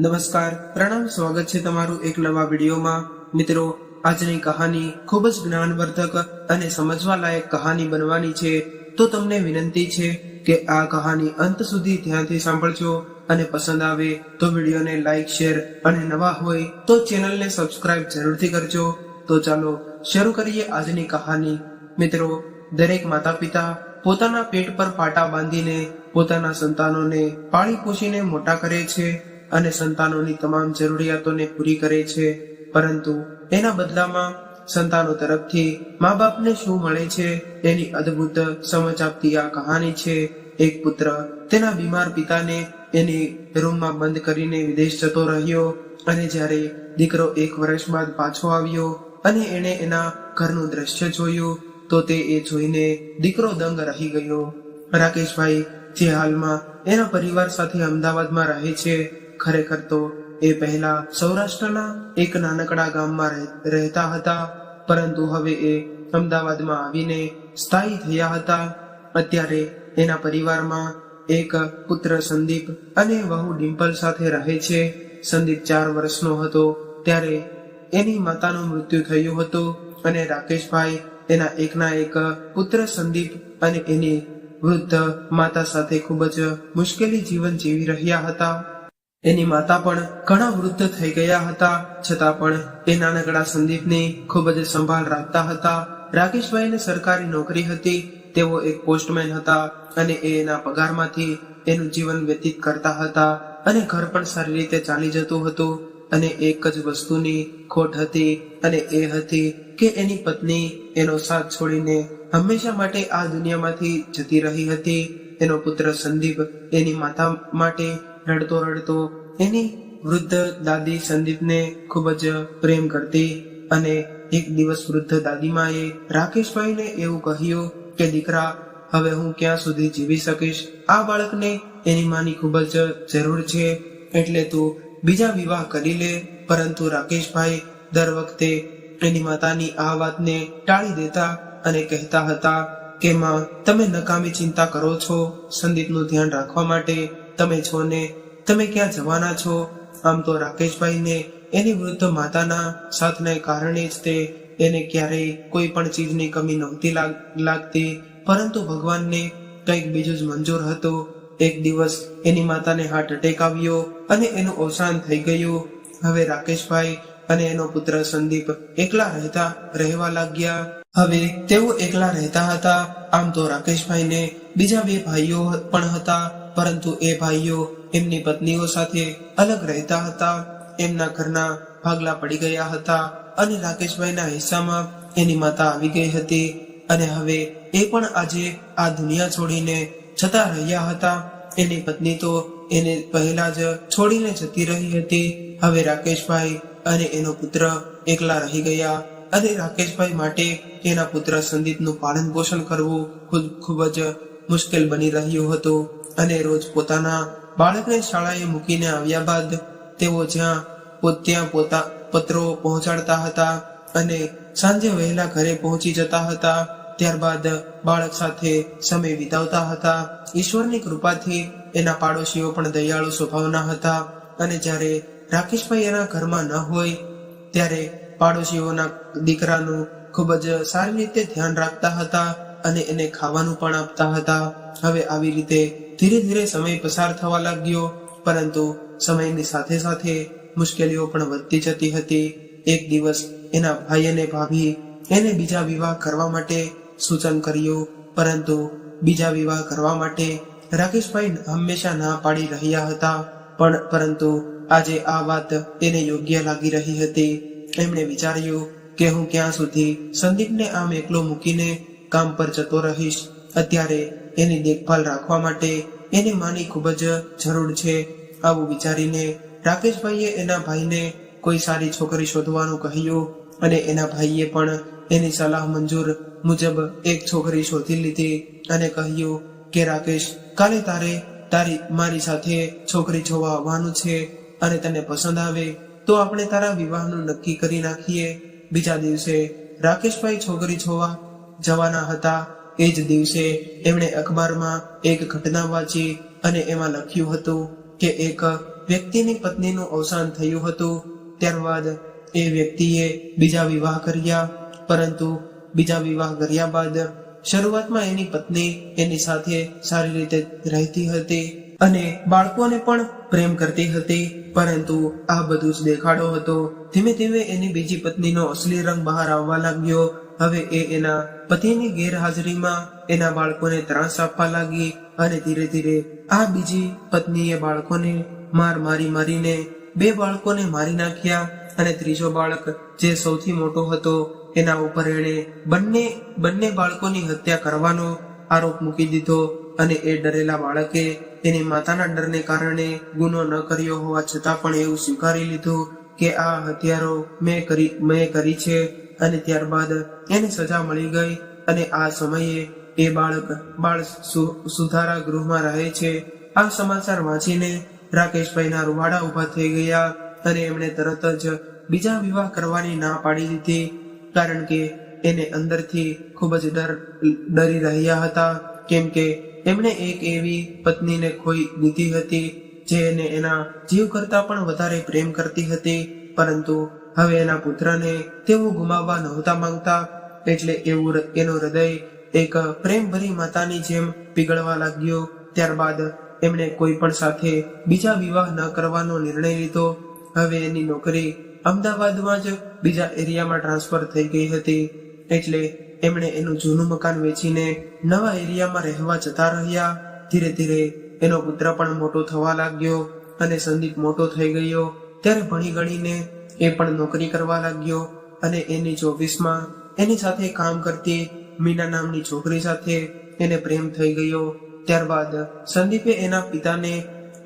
નમસ્કાર, પ્રણામ, સ્વાગત છે તમારું એક નવા વિડીયોમાં. મિત્રો, આજની કહાની ખૂબ જ જ્ઞાનવર્ધક અને સમજવા લાયક કહાની બનવાની છે. તો તમને વિનંતી છે કે આ કહાની અંત સુધી ધ્યાનથી સાંભળજો અને પસંદ આવે તો વિડીયોને લાઈક, શેર અને નવા હોય તો ચેનલને સબસ્ક્રાઇબ જરૂરથી કરજો. તો ચાલો શરૂ કરીએ આજની કહાની. મિત્રો, દરેક માતા પિતા પોતાના પેટ પર પાટા બાંધીને પોતાના સંતાનોને પાળી પોષીને મોટા કરે છે. અને સંતાનોની તમામ જરૂરિયાતોને પૂરી કરે છે. પરંતુ એના બદલામાં સંતાનો તરફથી મા બાપને શું મળે છે એની અદ્ભુત સમજ આપતી આ કહાની છે. એક પુત્ર તેના બીમાર પિતાને એની રૂમમાં બંધ કરીને વિદેશ જતો રહ્યો અને જ્યારે દીકરો એક વર્ષ બાદ પાછો આવ્યો અને એણે એના ઘરનું દ્રશ્ય જોયું, તો તે એ જોઈને દીકરો દંગ રહી ગયો. રાકેશભાઈ જે હાલમાં એના પરિવાર સાથે અમદાવાદમાં રહે છે ખરેખર તો એ પહેલા સૌરાષ્ટ્રના એક નાનકડા ગામમાં રહેતા હતા. પરંતુ હવે એ અમદાવાદમાં આવીને સ્થાયી થયા હતા. અત્યારે એના પરિવારમાં એક પુત્ર સંદીપ અને વહુ ડિમ્પલ સાથે રહે છે. સંદીપ ચાર વર્ષનો હતો. ત્યારે એની માતાનું મૃત્યુ થયું હતું અને રાકેશભાઈ એના એકના એક પુત્ર સંદીપ અને એની વૃદ્ધ માતા સાથે ખૂબ જ મુશ્કેલી જીવન જીવી રહ્યા હતા. એની માતા પણ ઘણા વૃદ્ધ થઈ ગયા હતા. છતાં પણ એ નાનકડા સંદીપની ખૂબ જ સંભાળ રાખતા હતા. રાકેશભાઈને સરકારી નોકરી હતી. તેઓ એક પોસ્ટમેન હતા અને એ એના પગારમાંથી એનું જીવન વ્યતીત કરતા હતા અને ઘર પણ સારી રીતે ચાલી જતું હતું અને એક જ વસ્તુની ખોટ હતી અને એ હતી કે એની પત્ની એનો સાથ છોડીને હંમેશા માટે આ દુનિયામાંથી જતી રહી હતી. એનો પુત્ર સંદીપ એની માતા માટે રડતો રડતો એની વૃદ્ધ દાદી સંદીપને ખૂબ જ પ્રેમ કરતી અને એક દિવસ વૃદ્ધ દાદીમાએ રાકેશભાઈને એવું કહ્યું કે, દીકરા, હવે હું ક્યાં સુધી જીવી શકીશ? આ બાળકને એની માની ખૂબ જ જરૂર છે. એટલે તું બીજા વિવાહ કરી લે. પરંતુ રાકેશભાઈ દર વખતે એની માતાની આ વાતને ટાળી દેતા અને કહેતા હતા કે, માં, તમે નકામી ચિંતા કરો છો. સંદીપનું ધ્યાન રાખવા માટે તમે છો ને તમે ક્યાં જવાના છો? આમ તો રાકેશભાઈને એની વૃદ્ધ માતાના સાથને કારણે જ તે એને ક્યારેય કોઈ પણ ચીજની કમી નહોતી લાગતી, પરંતુ ભગવાનને કંઈક બીજું જ મંજૂર હતું. એક દિવસ એની માતાને હાર્ટ એટેક આવ્યો અને એનું અવસાન થઈ ગયું. હવે રાકેશભાઈ અને એનો પુત્ર સંદીપ એકલા રહેતા રહેવા લાગ્યા. હવે તેઓ એકલા રહેતા હતા. આમ તો રાકેશભાઈને બીજા બે ભાઈઓ પણ હતા, પરંતુ એ ભાઈઓ એમની પત્નીઓ સાથે અલગ રહેતા હતા. એમના ઘરના ભાગલા પડી ગયા હતા અને રાકેશભાઈના હિસ્સામાં એની માતા આવી ગઈ હતી. અને હવે એ પણ આજે આ દુનિયા છોડીને જતા રહ્યા હતા. એની પત્ની તો એને પહેલા જ છોડીને જતી રહી હતી. હવે રાકેશભાઈ અને એનો પુત્ર એકલા રહી ગયા અને રાકેશભાઈ માટે એના પુત્ર સંદીપનું પાલન પોષણ કરવું ખુદ ખૂબ જ મુશ્કેલ બની રહ્યું હતું અને રોજ પોતાના બાળકને શાળાએ મૂકીને આવ્યા બાદ તેઓ જ્યાં ત્યાં પોતા, પત્રો પહોંચાડતા હતા અને સાંજે વહેલા ઘરે પહોંચી જતા હતા, ત્યારબાદ બાળક સાથે સમય વિતાવતા હતા. ઈશ્વરની કૃપાથી એના પાડોશીઓ પણ દયાળુ સ્વભાવના હતા અને જ્યારે રાકેશભાઈ એના ઘરમાં ન હોય, ત્યારે પાડોશીઓના દીકરાનું ખૂબ જ સારી રીતે ધ્યાન રાખતા હતા અને એને ખાવાનું પણ આપતા હતા. હવે આવી રીતે ધીરે ધીરે સમય પસાર થવા લાગ્યો, પરંતુ સમયની સાથે સાથે મુશ્કેલીઓ પણ વધતી જતી હતી. એક દિવસ એના ભાઈ અને ભાભી એને બીજા વિવાહ કરવા માટે સૂચન કર્યું, પરંતુ બીજા વિવાહ કરવા માટે રાકેશભાઈ હંમેશા ના પાડી રહ્યા હતા. પણ પરંતુ આજે આ વાત એને યોગ્ય લાગી રહી હતી. એમણે વિચાર્યું કે હું ક્યાં સુધી સંદીપને આમ એકલો મૂકીને કામ પર જતો રહીશ. અત્યારે એની દેખભાલ રાખવા માટે એને માની ખૂબ જ જરૂર છે. આવું વિચારીને રાકેશભાઈએ એના ભાઈને કોઈ સારી છોકરી શોધવાનું કહ્યું અને એના ભાઈએ પણ એની સલાહ મંજૂર મુજબ એક છોકરી શોધી લીધી અને કહ્યું કે, રાકેશ, કાલે તારે તારી મારી સાથે છોકરી જોવા આવવાનું છે અને તને પસંદ આવે તો આપણે તારા વિવાહનું નક્કી કરી નાખીએ. બીજા દિવસે રાકેશભાઈ છોકરી જોવા જવાના હતા. એ જ દિવસે એમણે અખબારમાં એક ઘટના વાંચી અને એમાં લખ્યું હતું કે એક વ્યક્તિની પત્નીનું અવસાન થયું હતું. ત્યારબાદ એ વ્યક્તિએ બીજા વિવાહ કર્યા, પરંતુ બીજા વિવાહ કર્યા બાદ શરૂઆતમાં એની પત્ની એની સાથે સારી રીતે રહેતી હતી અને બાળકોને પણ પ્રેમ કરતી હતી, પરંતુ આ બધું જ દેખાડો હતો. ધીમે ધીમે એની બીજી પત્નીનો અસલી રંગ બહાર આવવા લાગ્યો હવે એ એના પતિની ગેરહાજરીમાં એના બાળકોને ત્રાસ આપવા લાગી અને ધીરે ધીરે આ બીજી પત્નીએ બાળકોને માર મારી મારીને બે બાળકોને મારી નાખ્યા અને ત્રીજો બાળક જે સૌથી મોટો હતો, એના ઉપર એણે બંને બંને બાળકોની હત્યા કરવાનો આરોપ મૂકી દીધો અને એ ડરેલા બાળકે એની માતાના ડરને કારણે ગુનો ન કર્યો હોવા છતાં પણ એવું સ્વીકારી લીધું કે આ હત્યારો મેં કરી મેં કરી છે અને ત્યારબાદ એને સજા મળી ગઈ અને આ સમયે એ બાળક બાળ સુધારા ગૃહમાં રહે છે. આ સમાચાર વાંચીને રાકેશભાઈના રૂવાડા ઊભા થઈ ગયા અને એમણે તરત જ બીજા વિવાહ કરવાની ના પાડી દીધી, કારણ કે એને અંદરથી ખૂબ જ ડર, ડરી રહ્યા હતા. કેમ કે એમણે એક એવી પત્નીને ખોઈ દીધી હતી, જે એને એના જીવ કરતા પણ વધારે પ્રેમ કરતી હતી, પરંતુ હવે એના પુત્રને તેઓ ગુમાવવા નહોતા માંગતા, એટલે એવું એનું હૃદય એક પ્રેમભરી માતાની જેમ પીગળવા લાગ્યો. ત્યારબાદ એમણે કોઈ પણ સાથે બીજા વિવાહ ન કરવાનો નિર્ણય લીધો. હવે એની નોકરી અમદાવાદમાં જ બીજા એરિયામાં ટ્રાન્સફર થઈ ગઈ હતી. એટલે એમણે એનું જૂનું મકાન વેચીને નવા એરિયામાં રહેવા જતા રહ્યા. ધીરે ધીરે એનો પુત્ર પણ મોટો થવા લાગ્યો અને સંદીપ મોટો થઈ ગયો. ત્યારે ભણી ગણીને એ પણ નોકરી કરવા લાગ્યો અને એની ચોવીસમાં એની સાથે કામ કરતી મીના નામની છોકરી સાથે એને પ્રેમ થઈ ગયો. ત્યારબાદ સંદીપે એના પિતાને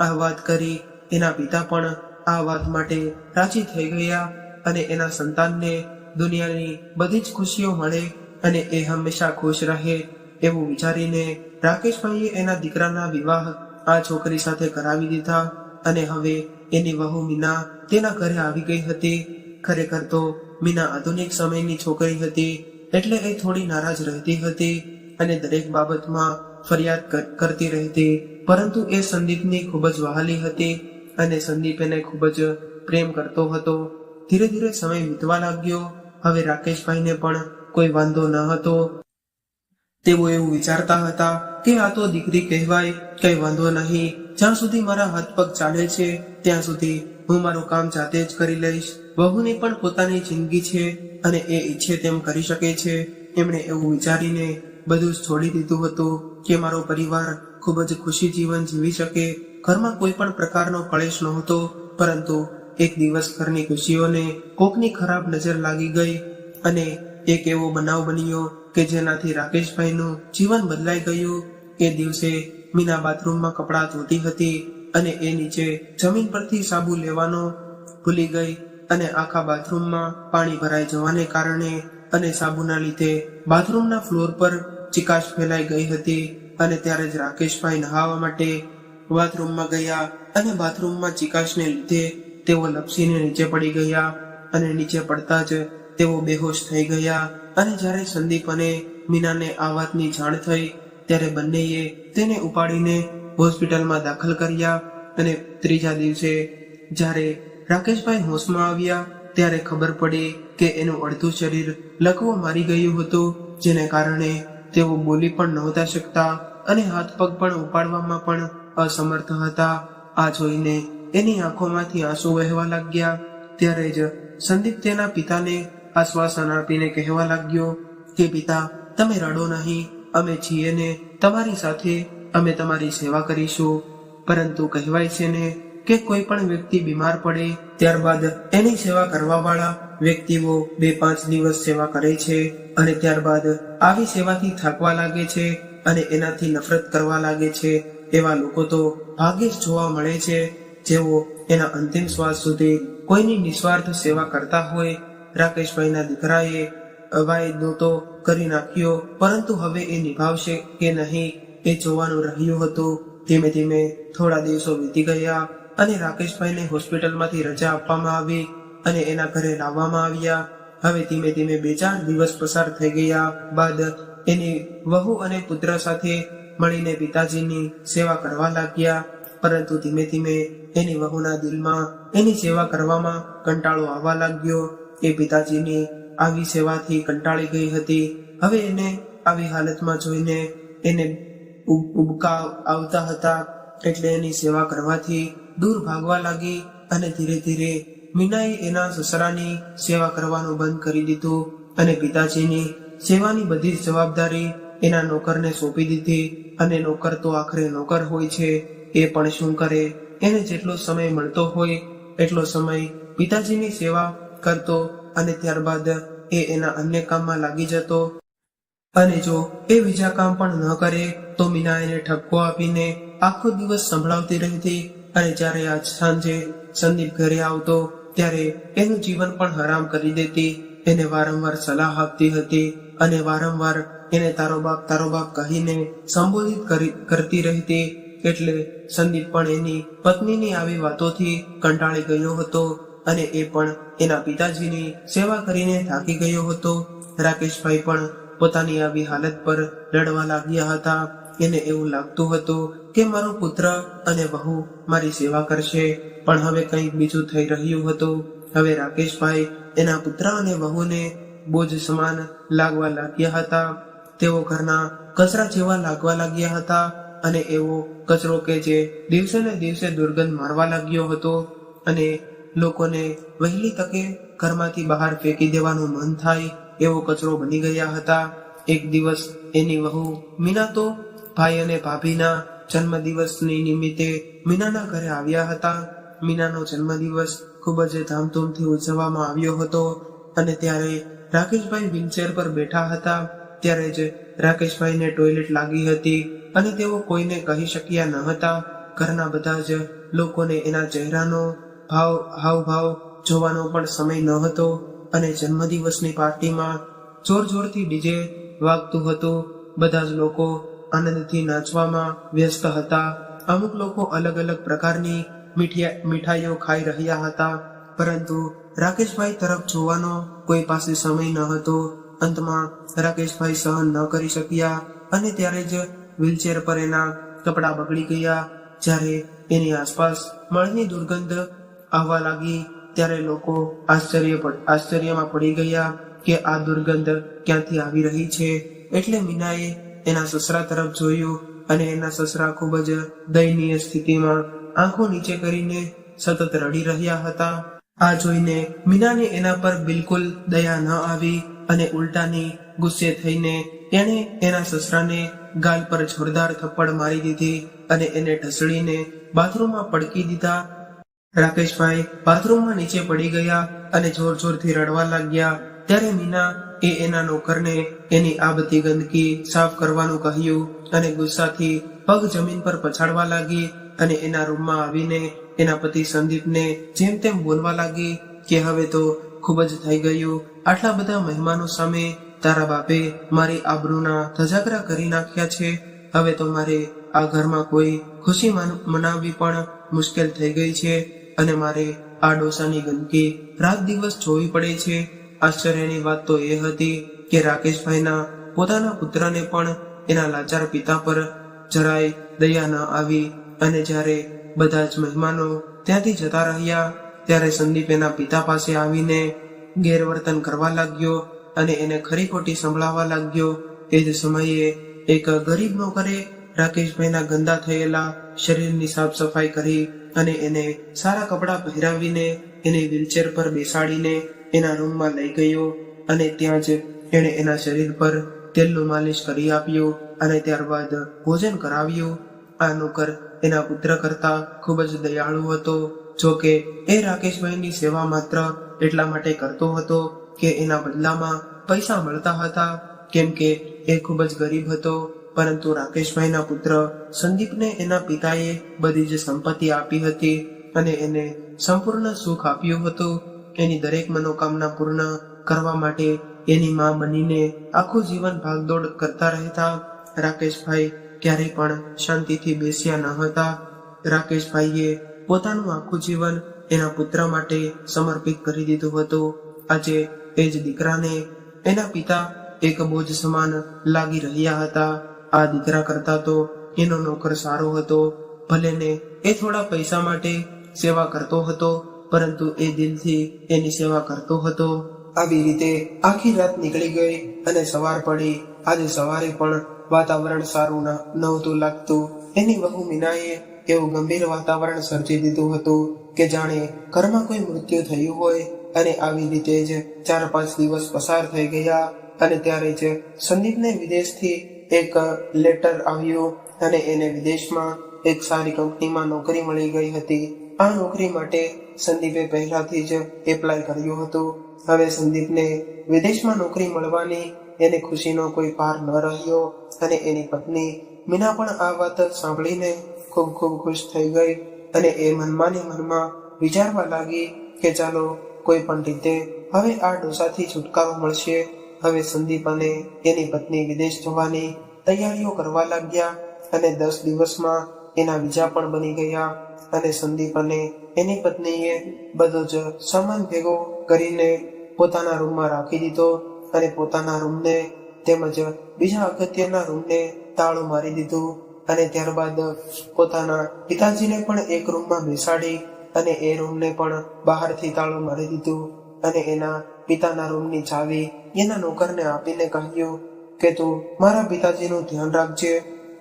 આ વાત કરી. એના પિતા પણ આ વાત માટે રાજી થઈ ગયા અને એના સંતાનને દુનિયાની બધી જ ખુશીઓ મળે અને એ હંમેશા ખુશ રહે એવું વિચારીને રાકેશભાઈએ એના દીકરાના વિવાહ આ છોકરી સાથે કરાવી દીધા અને હવે એની વહુ મીના તેના ઘરે આવી ગઈ હતી. ખરેખર તો મીના આધુનિક સમયની છોકરી હતી એટલે એ થોડી નારાજ રહેતી હતી અને દરેક બાબતમાં ફરિયાદ કરતી રહેતી. પરંતુ એ સંદીપની ખૂબ જ વહાલી હતી અને સંદીપ એને ખૂબ જ પ્રેમ કરતો હતો. ધીરે ધીરે સમય વીતવા લાગ્યો. હવે રાકેશભાઈને પણ કોઈ વાંધો ન હતો. તેઓ એવું વિચારતા હતા કે આ તો દીકરી કહેવાય, કઈ વાંધો નહીં. જ્યાં સુધી મારા હાથ પગ ચાલે છે, ત્યાં સુધી હું મારું કામ જાતે જ કરી લઈશ. વહુની પણ પોતાની જિંદગી છે અને એ ઈચ્છે તેમ કરી શકે છે. એમણે એવું વિચારીને બધું જ છોડી દીધું હતું કે મારો પરિવાર ખૂબ જ ખુશી જીવન જીવી શકે. ઘરમાં કોઈ પણ પ્રકારનો કળેશ નહોતો, પરંતુ એક દિવસ ઘરની ખુશીઓને કોકની ખરાબ નજર લાગી ગઈ અને એક એવો બનાવ બન્યો કે જેનાથી રાકેશભાઈનું જીવન બદલાઈ ગયું. એ દિવસે મીના બાથરૂમમાં કપડાં ધોતી હતી અને એ નીચે જમીન પરથી સાબુ લેવાનો ભૂલી ગઈ અને આખા બાથરૂમમાં પાણી ભરાઈ જવાને કારણે અને સાબુના લીધે બાથરૂમના ફ્લોર પર ચિકાશ ફેલાઈ ગઈ હતી અને ત્યારે જ રાકેશભાઈ નહાવા માટે બાથરૂમમાં ગયા અને બાથરૂમમાં ચિકાશને લીધે તેઓ લપસીને નીચે પડી ગયા અને નીચે પડતા જ તેઓ બેહોશ થઈ ગયા અને જ્યારે સંદીપ અને મીનાને આ વાતની જાણ થઈ ત્યારે બંનેએ તેને ઉપાડીને હોસ્પિટલમાં દાખલ કર્યા અને ત્રીજા દિવસે જ્યારે રાકેશભાઈ હોશમાં આવ્યા, ત્યારે ખબર પડી કે એનું અડધું શરીર લકવો મારી ગયું હતું, જેને કારણે તેઓ બોલી પણ નહોતા શકતા અને હાથ પગ પણ ઉપાડવામાં પણ અસમર્થ હતા. આ જોઈને એની આંખોમાંથી આંસુ વહેવા લાગ્યા. ત્યારે જ સંદીપ તેના પિતાને આશ્વાસન આપીને કહેવા લાગ્યો કે, પિતા, તમે રડો નહીં. અમે છીએ ને તમારી સાથે અમે તમારી સેવા કરીશું. પરંતુ કહેવાય છે ને કે કોઈ પણ વ્યક્તિ બીમાર પડે, ત્યારબાદ એની સેવા કરવા વાળા વ્યક્તિઓ બે પાંચ દિવસ સેવા કરે છે અને ત્યારબાદ આવી સેવાથી થાકવા લાગે છે અને એનાથી નફરત કરવા લાગે છે. એવા લોકો તો ભાગ્યે જ જોવા મળે છે. જેઓ એના અંતિમ શ્વાસ સુધી કોઈની નિસ્વાર્થ સેવા કરતા હોય. રાકેશભાઈના દીકરાએ વાયદો તો કરી નાખ્યો, પરંતુ હવે એ નિભાવશે કે નહીં, એ જોવાનું રહ્યું હતું. ધીમે ધીમે થોડા દિવસો વીતી ગયા અને રાકેશભાઈને હોસ્પિટલમાંથી રજા આપવામાં આવી અને એના ઘરે લાવવામાં આવ્યા. હવે ધીમે ધીમે બે ચાર દિવસ પસાર થઈ ગયા બાદ એની વહુ અને પુત્ર સાથે મળીને પિતાજીની સેવા કરવા લાગ્યા. પરંતુ ધીમે ધીમે એની વહુના દિલમાં એની સેવા કરવામાં કંટાળો આવવા લાગ્યો. એ પિતાજીની આવી સેવાથી કંટાળી ગઈ હતી. હવે એને આવી હાલતમાં જોઈને એને ઉબ- ઉબકા આવતા હતા. એટલે એની સેવા કરવાથી દૂર ભાગવા લાગી અને ધીરે ધીરે મીનાએ એના સસરાની સેવા કરવાનું બંધ કરી દીધું અને પિતાજીની સેવાની બધી જ જવાબદારી એના નોકરને સોંપી દીધી અને નોકર તો આખરે નોકર હોય છે, એ પણ શું કરે? એને જેટલો સમય મળતો હોય, એટલો સમય પિતાજીની સેવા કરતો અને ત્યારબાદ એ એના અન્ય કામમાં લાગી જતો. અને જો એ બીજા કામ પણ ન કરે, તો મીના એને ઠપકો આપીને આખો દિવસ સંભળાવતી રહેતી અને જ્યારે આજ સાંજે સંદીપ ઘરે આવતો, ત્યારે એનું જીવન પણ હરામ કરી દેતી. એને વારંવાર સલાહ આપતી હતી અને વારંવાર એને તારો બાપ તારો બાપ કહીને સંબોધિત કરી, કરતી રહેતી. એટલે સંદીપ પણ એની પત્નીની આવી વાતોથી કંટાળી ગયો હતો. અને એ પણ એના પિતાજીની સેવા કરીને થાકી ગયો હતો. રાકેશભાઈ પણ પોતાની આવી હાલત પર લડવા લાગ્યા હતા. એને એવું લાગતું હતું કે મારો પુત્ર અને વહુ મારી સેવા કરશે, પણ હવે કંઈક બીજું થઈ રહ્યું હતું. હવે રાકેશભાઈ એના પુત્ર અને વહુને બોજ સમાન લાગવા લાગ્યા હતા. તેઓ ઘરના કચરા જેવા લાગવા લાગ્યા હતા અને એવો કચરો કે જે દિવસે ને દિવસે દુર્ગંધ મારવા લાગ્યો હતો. અને લોકોને વહેલી તકે ઘરમાંથી બહાર ફેંકી દેવાનું મન થાય એવો કચરો બની ગયા હતા. એક દિવસ એની વહુ મીના તો ભાઈ અને ભાભીના જન્મદિવસની નિમિત્તે મીનાના ઘરે આવ્યા હતા. મીનાનો જન્મદિવસ ખૂબ જ ધામધૂમથી ઉજવવામાં આવ્યો હતો અને ત્યારે રાકેશભાઈ વ્હીલચેર પર બેઠા હતા. ત્યારે જ રાકેશભાઈને ટોયલેટ લાગી હતી અને તેઓ કોઈને કહી શક્યા ન હતા. ઘરના બધા જ લોકોને એના ચહેરાનો ભાવ, હાવભાવ જોવાનો પણ સમય ન હતો અને જન્મદિવસની પાર્ટીમાં જોર જોરથી ડીજે વાગતું હતું. બધા જ લોકો આનંદથી નાચવામાં વ્યસ્ત હતા. અમુક લોકો અલગ અલગ પ્રકારની મીઠાઈઓ ખાઈ રહ્યા હતા. પરંતુ રાકેશભાઈ તરફ જોવાનો કોઈ પાસે સમય ન હતો. અંતમાં રાકેશભાઈ સહન ન કરી શક્યા અને ત્યારે જ વ્હીલચેર પર એના કપડાં બગડી ગયા. જ્યારે એની આસપાસ મળની દુર્ગંધ આવવા લાગી ત્યારે લોકો આશ્ચર્ય આશ્ચર્યમાં પડી ગયા કે આ દુર્ગંધ ક્યાંથી આવી રહી છે. એટલે મીનાએ એના સસરા તરફ જોયું અને એના સસરા ખૂબ જ દયનીય સ્થિતિમાં આંખો નીચે કરીને સતત રડી રહ્યા હતા. આ જોઈને મીનાને એના પર બિલકુલ દયા ન આવી અને ઉલટાની ગુસ્સે થઈને એણે એના સસરાને ગાલ પર જોરદાર થપ્પડ મારી દીધી અને એને ઢસડીને બાથરૂમમાં પડકી દીધા રાકેશભાઈ બાથરૂમમાં નીચે પડી ગયા અને જોર જોરથી રડવા લાગ્યા. ત્યારે મીના એ એના નોકરને એની આ બધી ગંદકી સાફ કરવાનું કહ્યું અને ગુસ્સાથી પગ જમીન પર પછાડવા લાગી અને એના રૂમમાં આવીને એના પતિ સંદીપને જેમ તેમ બોલવા લાગી કે હવે તો ખૂબ જ થઈ ગયું. આટલા બધા મહેમાનો સામે તારા બાપે મારી આબરૂના ધજાગરા કરી નાખ્યા છે. હવે તો મારે આ ઘરમાં કોઈ ખુશી મનાવવી પણ મુશ્કેલ થઈ ગઈ છે. અને મારે આ ડોસાની ગંદકી રાત દિવસ જોવી પડે છે. આશ્ચર્યની વાત તો એ હતી કે રાકેશભાઈના પોતાના પુત્રને પણ એના લાચાર પિતા પર જરાય દયા ન આવી અને જ્યારે બધા જ મહેમાનો ત્યાંથી જતા રહ્યા, ત્યારે સંદીપ એના પિતા પાસે આવીને ગેરવર્તન કરવા લાગ્યો અને એને ખરી ખોટી સંભળાવવા લાગ્યો. એ જ સમયે એક ગરીબ નોકરે રાકેશભાઈના ગંદા થયેલા શરીરની સાફ સફાઈ કરી અને એને સારા કપડાં પહેરાવીને એને વ્હીલચેર પર બેસાડીને એના રૂમમાં લઈ ગયો અને ત્યાં જ એણે એના શરીર પર તેલનું માલિશ કરી આપ્યું અને ત્યારબાદ ભોજન કરાવ્યું. આ નોકર એના પુત્ર કરતા ખૂબ જ દયાળુ હતો, જો કે એ રાકેશભાઈની સેવા માત્ર એટલા માટે કરતો હતો કે એના બદલામાં પૈસા મળતા હતા, કેમ કે એ ખૂબ જ ગરીબ હતો પરંતુ રાકેશભાઈના પુત્ર સંદીપને એના પિતાએ બધી જ સંપત્તિ આપી હતી અને એને સંપૂર્ણ સુખ આપ્યું હતું. એની દરેક મનોકામના પૂર્ણ કરવા માટે એની માં બનીને આખું જીવન ભાગદોડ કરતા રહેતા. રાકેશભાઈ ક્યારેય પણ શાંતિથી બેસ્યા ન હતા. રાકેશભાઈએ પોતાનું આખું જીવન એના પુત્ર માટે સમર્પિત કરી દીધું હતું. આજે એ જ દીકરાને એના પિતા એક બોજ સમાન લાગી રહ્યા હતા. આ દીકરા કરતા તો એનો નોકર સારો હતો. ભલે ને એ થોડા પૈસા માટે સેવા કરતો હતો, પરંતુ એ દિલથી એની સેવા કરતો હતો. આવી રીતે આખી રાત નીકળી ગઈ અને સવાર પડી. આજે સવારે પણ વાતાવરણ સારું નહોતું લાગતું. એની વહુ મીનાએ એવું ગંભીર વાતાવરણ સર્જી દીધું હતું કે જાણે ઘરમાં કોઈ મૃત્યુ થયું હોય અને આવી રીતે જ ચાર પાંચ દિવસ પસાર થઈ ગયા અને ત્યારે જ સંદીપને વિદેશથી એક લેટર આવ્યું અને એને વિદેશમાં એક સારી કંપનીમાં નોકરી મળી ગઈ હતી. આ નોકરી માટે સંદીપે પહેલાથી જ એપ્લાય કર્યું હતું. હવે સંદીપને વિદેશમાં નોકરી મળવાની એને ખુશીનો કોઈ પાર ન રહ્યો અને એની પત્ની મીના પણ આ વાત સાંભળીને ખૂબ ખૂબ ખુશ થઈ ગઈ અને એ મનમાં મનમાં વિચારવા લાગી કે ચાલો કોઈ પણ રીતે હવે આ ડોસાથી છુટકારો મળશે. હવે સંદીપ અને એની પત્ની વિદેશ જવાની તૈયારીઓ કરવા લાગ્યા અને દસ દિવસમાં એના વિઝા પણ બની ગયા અને સંદીપ અને એની પત્નીએ બધો જ સામાન ભેગો કરીને પોતાના રૂમમાં રાખી દીધો અને પોતાના રૂમને તેમજ બીજા અગત્યના રૂમને તાળું મારી દીધું અને ત્યારબાદ પોતાના પિતાજીને પણ એક રૂમમાં બેસાડી અને એ રૂમને પણ બહારથી તાળું મારી દીધું અને એના પિતાના રૂમની ચાવી એના નોકરને આપીને કહ્યું કે તું મારા પિતાજીનું ધ્યાન રાખજે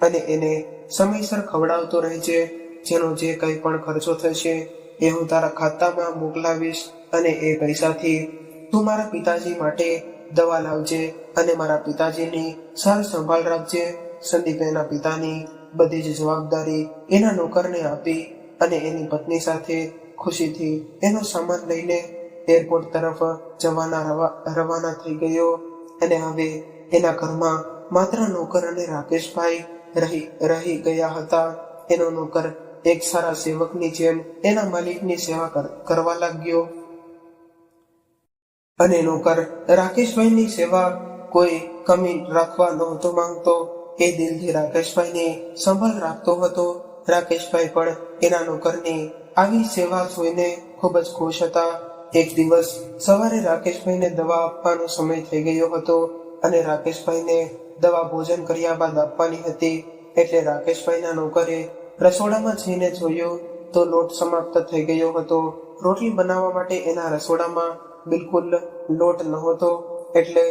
અને એને સમયસર ખવડાવતો રહેજે. જેનો જે કંઈ પણ ખર્ચો થશે એ હું તારા ખાતામાં મોકલાવીશ અને એ પૈસાથી તું મારા પિતાજી માટે દવા લાવજે અને મારા પિતાજીની સાર સંભાળ રાખજે. સંદીપ એના પિતાની બધી જ જવાબદારી એના નોકરને આપી અને એની પત્ની સાથે ખુશીથી એનો સામાન લઈને એરપોર્ટ તરફ જવાના રવાના થઈ ગયો અને હવે એના ઘરમાં માત્ર નોકર અને રાકેશભાઈ રહી રહી ગયા હતા. એનો નોકર એક સારા સેવકની જેમ એના માલિકની સેવા કરવા લાગ્યો. અને નોકર રાકેશભાઈની સેવા કોઈ કમી રાખવા નહોતો માંગતો. એ દિલથી રાકેશભાઈની સંભાળ રાખતો હતો. રાકેશભાઈ પણ એના નોકરની આવી સેવા જોઈને ખૂબ જ ખુશ હતા. એક દિવસ સવારે રાકેશભાઈને દવા આપવાનો સમય થઈ ગયો હતો અને રાકેશભાઈને દવા ભોજન કર્યા બાદ આપવાની હતી એટલે રાકેશભાઈના નોકરે રસોડામાં જઈને જોયું તો લોટ સમાપ્ત થઈ ગયો હતો. રોટલી બનાવવા માટે એના રસોડામાં બિલકુલ લોટ નહોતો એટલે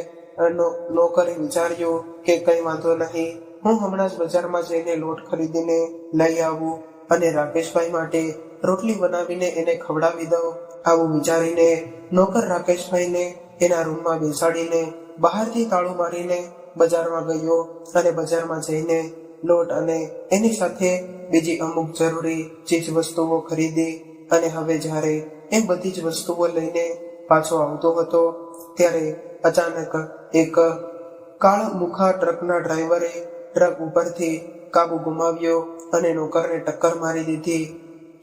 નોકરે વિચાર્યું કે કઈ વાંધો નહીં, હું હમણાં જ બજારમાં જઈને લોટ ખરીદીને લઈ આવું અને રાકેશભાઈ માટે રોટલી બનાવીને એને ખવડાવી દઉં આવું વિચારીને નોકર રાકેશભાઈને એના રૂમમાં બેસાડીને બહારથી તાળું મારીને બજારમાં ગયો અને બજારમાં જઈને લોટ અને એની સાથે બીજી અમુક જરૂરી ચીજ વસ્તુઓ ખરીદી અને હવે જ્યારે એ બધી જ વસ્તુઓ લઈને પાછો આવતો હતો, ત્યારે અચાનક એક કાળ મુખા ટ્રકના ડ્રાઈવરે ટ્રક ઉપરથી કાબુ ગુમાવ્યો અને નોકરને ટક્કર મારી દીધી.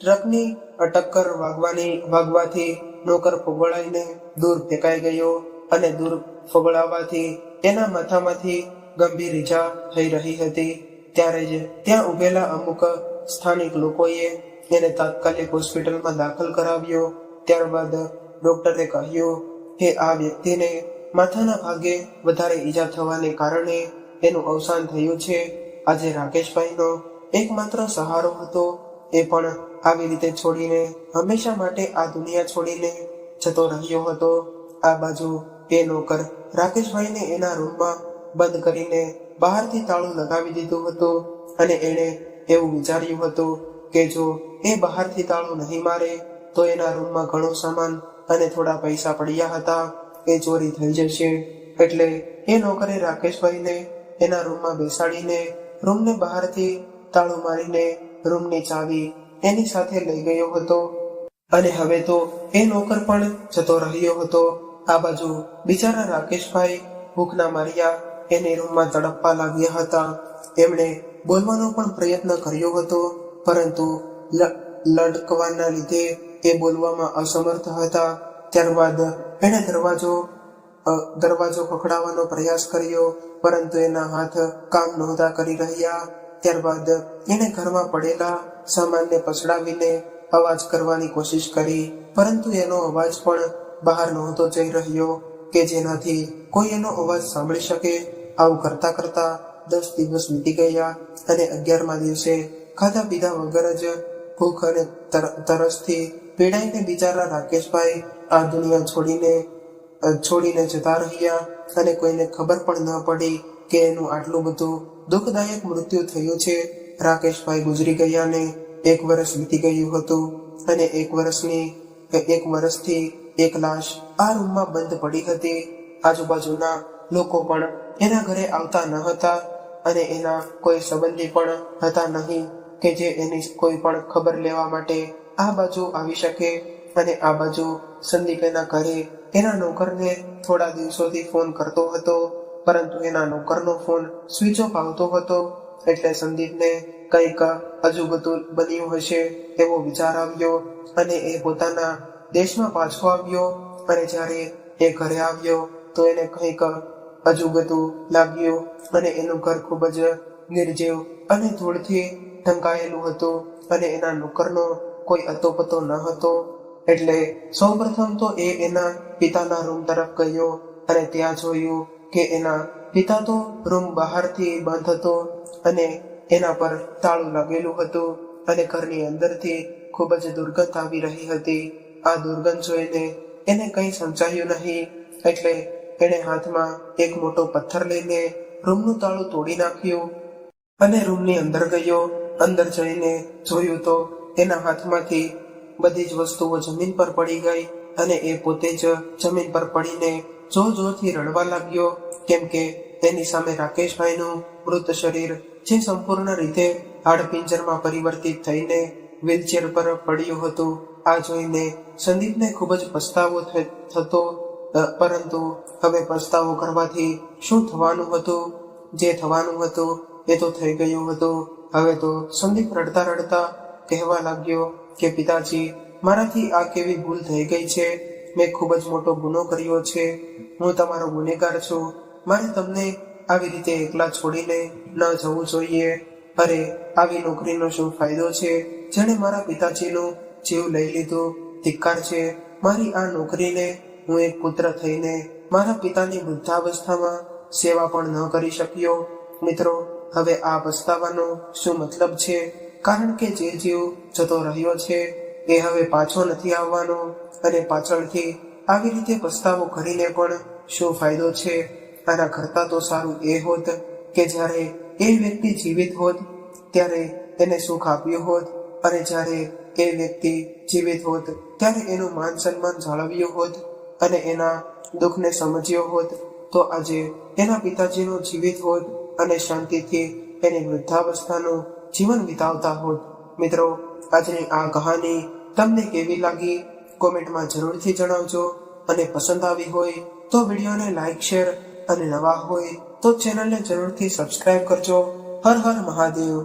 ટ્રકની ટક્કર વાગવાની વાગવાથી નોકર ફોગળાઈને દૂર ફેંકાઈ ગયો અને દૂર ફોગળાવાથી તેના માથામાંથી ગંભીર ઈજા થઈ રહી હતી. ત્યારે જ ત્યાં ઉભેલા અમુક સ્થાનિક લોકોએ એને તાત્કાલિક હોસ્પિટલમાં દાખલ કરાવ્યો. ત્યારબાદ ડોક્ટરે કહ્યું કે આ વ્યક્તિને માથાના ભાગે વધારે ઈજા થવાને કારણે એનું અવસાન થયું છે. આજે રાકેશભાઈનો એકમાત્ર સહારો હતો એ પણ આવી રીતે છોડીને હંમેશા માટે આ દુનિયા છોડીને જતો રહ્યો હતો. આ બાજુ એ નોકર રાકેશભાઈને એના રૂમમાં બંધ કરીને બહારથી તાળું લગાવી દીધું હતું અને એણે એવું વિચાર્યું હતું કે જો એ બહારથી તાળું નહીં મારે, તો એના રૂમમાં ઘણો સામાન અને થોડા પૈસા પડ્યા હતા. એ ચોરી થઈ જશે. એટલે એ નોકરે રાકેશભાઈને એના રૂમમાં બેસાડીને રૂમને બહારથી તાળું મારીને રૂમની ચાવી એની સાથે લઈ ગયો હતો. અને હવે તો એ નોકર પણ જતો રહ્યો હતો. આ બાજુ બિચારા રાકેશભાઈ ભૂખના માર્યા એને રૂમમાં તડપવા લાગ્યા હતા. એમણે બોલવાનો પણ પ્રયત્ન કર્યો હતો, પરંતુ લડકવાના લીધે એ બોલવામાં અસમર્થ હતા. ત્યારબાદ એણે દરવાજો દરવાજો ખખડાવવાનો પ્રયાસ કર્યો, પરંતુ એના હાથ કામ નહોતા કરી રહ્યા. ત્યારબાદ એણે ઘરમાં પડેલા સામાનને પછડાવીને અવાજ કરવાની કોશિશ કરી, પરંતુ એનો અવાજ પણ બહાર નહોતો જઈ રહ્યો કે જેનાથી કોઈ એનો અવાજ સાંભળી શકે. આવું કરતા કરતા દસ દિવસ વીતી ગયા અને અગિયારમા દિવસે ખાધા પીધા વગર જ ભૂખ અને તરસથી પીડાઈને બિચારા રાકેશભાઈ આ દુનિયા છોડીને છોડીને જતા રહ્યા અને કોઈને ખબર પણ ન પડી કે એનું આટલું બધું દુઃખદાયક મૃત્યુ થયું છે. રાકેશભાઈ ગુજરી ગયા ને એક વર્ષ વીતી ગયું હતું અને એક વર્ષની, એક વર્ષથી એક લાશ આ રૂમમાં બંધ પડી હતી. આજુબાજુના લોકો પણ એના ઘરે આવતા ન હતા અને એના કોઈ સંબંધી પણ હતા નહીં કે જે એની કોઈ પણ ખબર લેવા માટે આ બાજુ આવી શકે અને આ બાજુ સંદીપ એના ઘરે એના નોકરને થોડા દિવસોથી ફોન કરતો હતો. પરંતુ એના નોકરનો ફોન સ્વિચ ઓફ આવતો હતો. એટલે સંદીપને કંઈક અજુગતું બન્યું હશે એવો વિચાર આવ્યો અને એ પોતાના દેશમાં પાછો આવ્યો. અને જ્યારે એ ઘરે આવ્યો તો એને કંઈક અજુગતું લાગ્યું અને એનું ઘર ખૂબ જ નિર્જીવ અને ધૂળથી ઢંકાયેલું હતું અને એના નોકરનો કોઈ અતોપતો ન હતો. એટલે સૌપ્રથમ તો એ એના પિતાના રૂમ તરફ ગયો અને ત્યાં જોયું કે એના પિતા તો રૂમ બહારથી બંધ હતો અને એના પર તાળું લાગેલું હતું અને ઘરની અંદરથી ખૂબ જ દુર્ગંધ આવી રહી હતી. આ દુર્ગંધ જોઈને એને કંઈ સમજાયું નહીં, એટલે એણે હાથમાં એક મોટો પથ્થર લઈને રૂમનું તાળું તોડી નાખ્યું અને રૂમની અંદર ગયો. અંદર જઈને જોયું તો એના હાથમાંથી બધી જ વસ્તુઓ જમીન પર પડી ગઈ અને એ પોતે જ જમીન પર પડીને જોર જોરથી રડવા લાગ્યો, કેમ કે તેની સામે રાકેશભાઈનું મૃત શરીર જે સંપૂર્ણ રીતે હાડપિંજરમાં પરિવર્તિત થઈને વ્હીલચેર પર પડ્યું હતું, આ જોઈને સંદીપને ખૂબ જ પસ્તાવો થતો પરંતુ હવે પસ્તાવો કરવાથી શું થવાનું હતું, જે થવાનું હતું એ તો થઈ ગયું હતું. હવે તો સંદીપ રડતા રડતા કહેવા લાગ્યો કે, પિતાજી, મારાથી આ કેવી ભૂલ થઈ ગઈ છે? મેં ખૂબ જ મોટો ગુનો કર્યો છે. હું તમારો ગુનેગાર છું. મારે તમને આવી રીતે એકલા છોડીને ન જવું જોઈએ. અરે, આવી નોકરીનો શું ફાયદો છે? જેણે મારા પિતાજીનું જીવ લઈ લીધો, ધિક્કાર છે. મારી આ નોકરીને હું એક પુત્ર થઈને મારા પિતાની વૃદ્ધાવસ્થામાં સેવા પણ ન કરી શક્યો. મિત્રો, હવે આ પસ્તાવાનો શું મતલબ છે? કારણ કે જે જીવ જતો રહ્યો છે, એ હવે પાછો નથી આવવાનો. અને પાછળથી આવી રીતે પસ્તાવો કરીને પણ શું ફાયદો છે? આના કરતા તો સારું એ હોત કે જ્યારે એ વ્યક્તિ જીવિત હોત, ત્યારે એને સુખ આપ્યું હોત. અને જ્યારે એ વ્યક્તિ જીવિત હોત, ત્યારે એનું માન સન્માન જાળવ્યું હોત અને એના દુઃખને સમજ્યો હોત, તો આજે એના પિતાજીનો જીવિત હોત અને શાંતિથી એની વૃદ્ધાવસ્થાનું જીવન વિતાવતા હોત. મિત્રો, આજની આ કહાની તમને કેવી લાગી? કોમેન્ટમાં જરૂરથી જણાવજો. અને પસંદ આવી હોય તો વિડીયોને લાઇક શેર અને નવા હોય તો ચેનલને જરૂરથી સબસ્ક્રાઇબ કરજો. હર હર મહાદેવ.